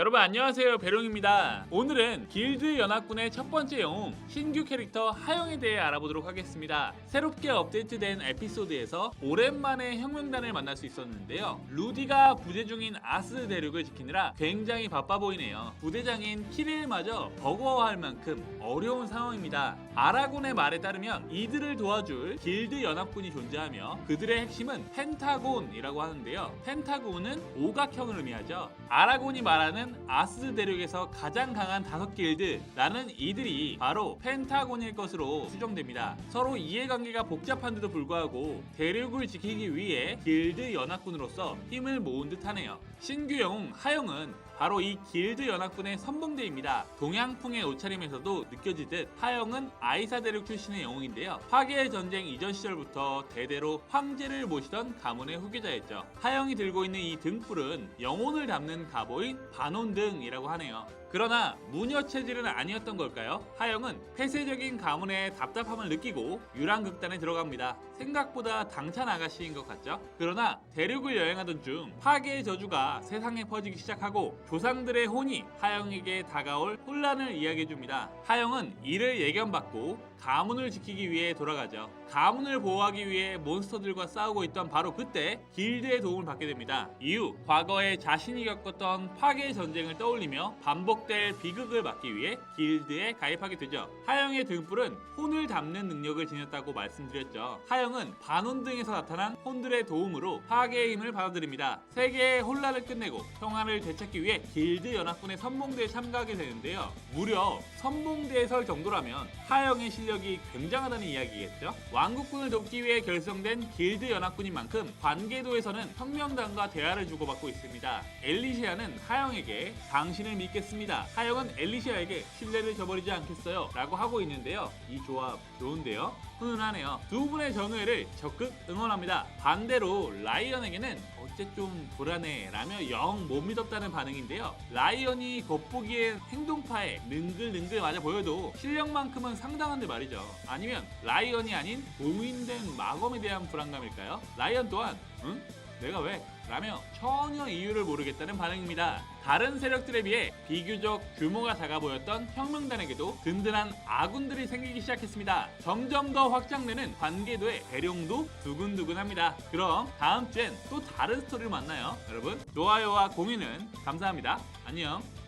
여러분 안녕하세요. 배롱입니다. 오늘은 길드 연합군의 첫 번째 영웅 신규 캐릭터 하영에 대해 알아보도록 하겠습니다. 새롭게 업데이트된 에피소드에서 오랜만에 혁명단을 만날 수 있었는데요. 루디가 부대 중인 아스 대륙을 지키느라 굉장히 바빠 보이네요. 부대장인 키릴마저 버거워할 만큼 어려운 상황입니다. 아라곤의 말에 따르면 이들을 도와줄 길드 연합군이 존재하며 그들의 핵심은 펜타곤이라고 하는데요. 펜타곤은 오각형을 의미하죠. 아라곤이 말하는 아스 대륙에서 가장 강한 다섯 길드라는 이들이 바로 펜타곤일 것으로 추정됩니다. 서로 이해관계가 복잡한데도 불구하고 대륙을 지키기 위해 길드 연합군으로서 힘을 모은 듯하네요. 신규 영웅 하영은 바로 이 길드 연합군의 선봉대입니다. 동양풍의 옷차림에서도 느껴지듯 하영은 아이사 대륙 출신의 영웅인데요. 파괴의 전쟁 이전 시절부터 대대로 황제를 모시던 가문의 후계자였죠. 하영이 들고 있는 이 등불은 영혼을 담는 갑오인 반 혼등이라고 하네요. 그러나 무녀 체질은 아니었던 걸까요? 하영은 폐쇄적인 가문의 답답함을 느끼고 유랑극단에 들어갑니다. 생각보다 당찬 아가씨인 것 같죠? 그러나 대륙을 여행하던 중 파괴의 저주가 세상에 퍼지기 시작하고 조상들의 혼이 하영에게 다가올 혼란을 이야기해줍니다. 하영은 이를 예견받고 가문을 지키기 위해 돌아가죠. 가문을 보호하기 위해 몬스터들과 싸우고 있던 바로 그때 길드의 도움을 받게 됩니다. 이후 과거에 자신이 겪었던 파괴의 전쟁을 떠올리며 반복될 비극을 막기 위해 길드에 가입하게 되죠. 하영의 등불은 혼을 담는 능력을 지녔다고 말씀드렸죠. 하영은 반혼 등에서 나타난 혼들의 도움으로 파괴의 힘을 받아들입니다. 세계의 혼란을 끝내고 평화를 되찾기 위해 길드 연합군의 선봉대에 참가하게 되는데요. 무려 선봉대에 설 정도라면 하영의 실력이 굉장하다는 이야기겠죠. 왕국군을 돕기 위해 결성된 길드 연합군인 만큼 관계도에서는 혁명단과 대화를 주고받고 있습니다. 엘리시아는 하영 에게 당신을 믿겠습니다. 하영은 엘리시아에게 신뢰를 저버리지 않겠어요. 라고 하고 있는데요. 이 조합 좋은데요? 훈훈하네요. 두 분의 전우회를 적극 응원합니다. 반대로 라이언에게는 어째 좀 불안해 라며 영 못 믿었다는 반응인데요. 라이언이 겉보기엔 행동파에 능글능글 맞아 보여도 실력만큼은 상당한데 말이죠. 아니면 라이언이 아닌 봉인된 마검에 대한 불안감일까요? 라이언 또한 응? 내가 왜? 라며 전혀 이유를 모르겠다는 반응입니다. 다른 세력들에 비해 비교적 규모가 작아 보였던 혁명단에게도 든든한 아군들이 생기기 시작했습니다. 점점 더 확장되는 관계도의 대룡도 두근두근합니다. 그럼 다음 주엔 또 다른 스토리를 만나요. 여러분 좋아요와 공유는 감사합니다. 안녕.